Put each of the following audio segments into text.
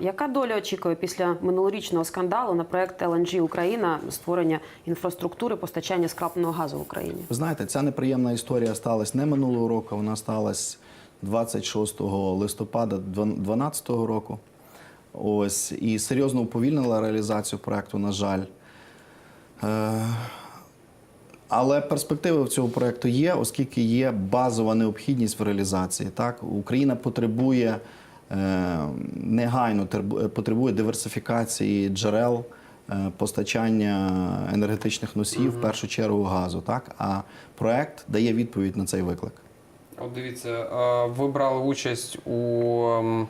Яка доля очікує після минулорічного скандалу на проект LNG Україна створення інфраструктури постачання скрапленого газу в Україні? Знаєте, ця неприємна історія сталася не минулого року, вона сталася 26 листопада 2012 року. Ось і серйозно уповільнила реалізацію проекту, на жаль. Е, але перспективи в цього проекту є, оскільки є базова необхідність в реалізації. Так? Україна потребує негайно тербу- потребує диверсифікації джерел е, постачання енергетичних носіїв, в першу чергу газу. Так? А проект дає відповідь на цей виклик. От дивіться, ви брали участь у ем,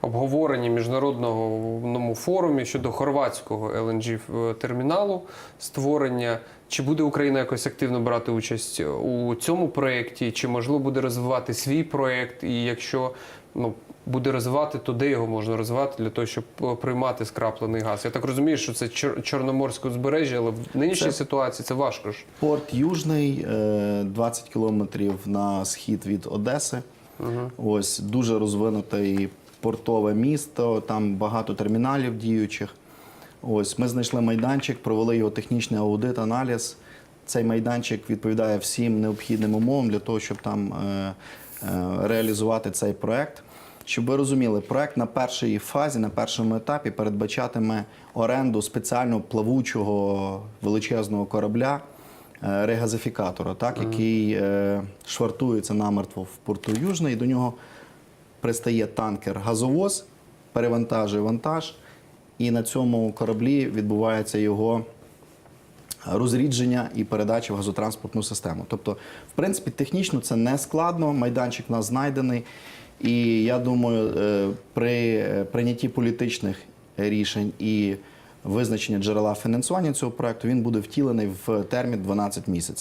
обговоренні міжнародному форумі щодо хорватського LNG терміналу створення. Чи буде Україна якось активно брати участь у цьому проєкті, чи можливо буде розвивати свій проєкт? І якщо ну, буде розвивати, то де його можна розвивати для того, щоб е, приймати скраплений газ? Я так розумію, що це Чор- Чорноморське узбережжя, але в нинішній Це- ситуації це важко ж. Порт Южний, е, 20 кілометрів на схід від Одеси. Ось дуже розвинуте портове місто, там багато терміналів діючих. Ось ми знайшли майданчик, провели його технічний аудит, аналіз. Цей майданчик відповідає всім необхідним умовам для того, щоб там е, е, реалізувати цей проект. Щоб ви розуміли, проект на першій фазі, на першому етапі передбачатиме оренду спеціально плавучого величезного корабля е, регазифікатора, так, який е, швартується намертво в порту Южний, і до нього пристає танкер газовоз, перевантажує вантаж, і на цьому кораблі відбувається його розрідження і передача в газотранспортну систему. Тобто, в принципі, технічно це не складно. Майданчик у нас знайдений. І я думаю, е, при е, прийнятті політичних рішень і визначення джерела фінансування цього проекту він буде втілений в термін 12 місяців.